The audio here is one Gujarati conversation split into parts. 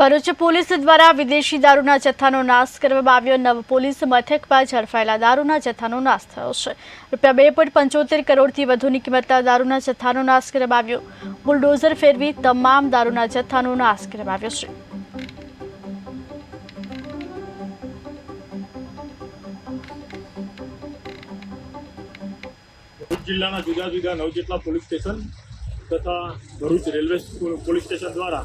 ભરૂચ પોલીસ દ્વારા વિદેશી દારૂના જથ્થાનો નાશ કરવામાં આવ્યો. નવ પોલીસ મથકમાં ઝડપાયેલા દારૂના જથ્થાનો નાશ થયો છે. રૂપિયા બે પોઈન્ટ પંચોતેર કરોડથી વધુની કિંમતના દારૂના જથ્થાનો નાશ કરવામાં આવ્યો. બુલડોઝર ફેરવી તમામ દારૂના જથ્થાનો નાશ કરવામાં આવ્યો છે. જિલ્લાના જુદા જુદા નવ જેટલા પોલીસ સ્ટેશન તથા ભરૂચ રેલવે પોલીસ સ્ટેશન દ્વારા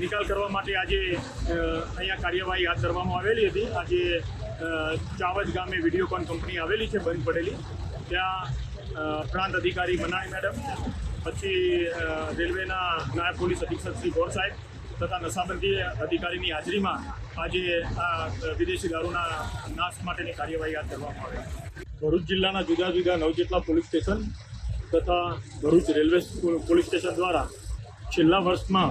નિકાલ કરવા માટે આજે અહીંયા કાર્યવાહી હાથ ધરવામાં આવેલી હતી. આજે ચાવજ ગામે વિડીયોકોન કંપની આવેલી છે, બંધ પડેલી. ત્યાં પ્રાંત અધિકારી મનાણી મેડમ, પછી રેલવેના નાયબ પોલીસ અધિક્ષક શ્રી ગોર સાહેબ તથા નશાબંધી અધિકારીની હાજરીમાં આજે આ વિદેશી દારૂના નાશ માટેની કાર્યવાહી હાથ ધરવામાં આવી ભરૂચ જિલ્લાના જુદા જુદા નવ જેટલા પોલીસ સ્ટેશન તથા ભરૂચ રેલવે પોલીસ સ્ટેશન દ્વારા છેલ્લા વર્ષમાં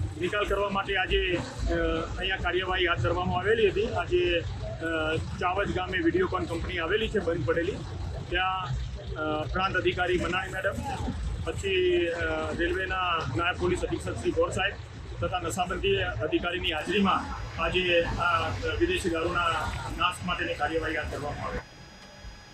નિકાલ કરવા માટે આજે અહીંયા કાર્યવાહી હાથ ધરવામાં આવેલી હતી. આજે ચાવજ ગામે વિડીયોકોન કંપની આવેલી છે, બંધ પડેલી. ત્યાં પ્રાંત અધિકારી મનાણી મેડમ, પછી રેલવેના નાયબ પોલીસ અધિક્ષક શ્રી ગોર સાહેબ તથા નશાબંધી અધિકારીની હાજરીમાં આજે આ વિદેશી દારૂના નાશ માટેની કાર્યવાહી હાથ ધરવામાં આવી.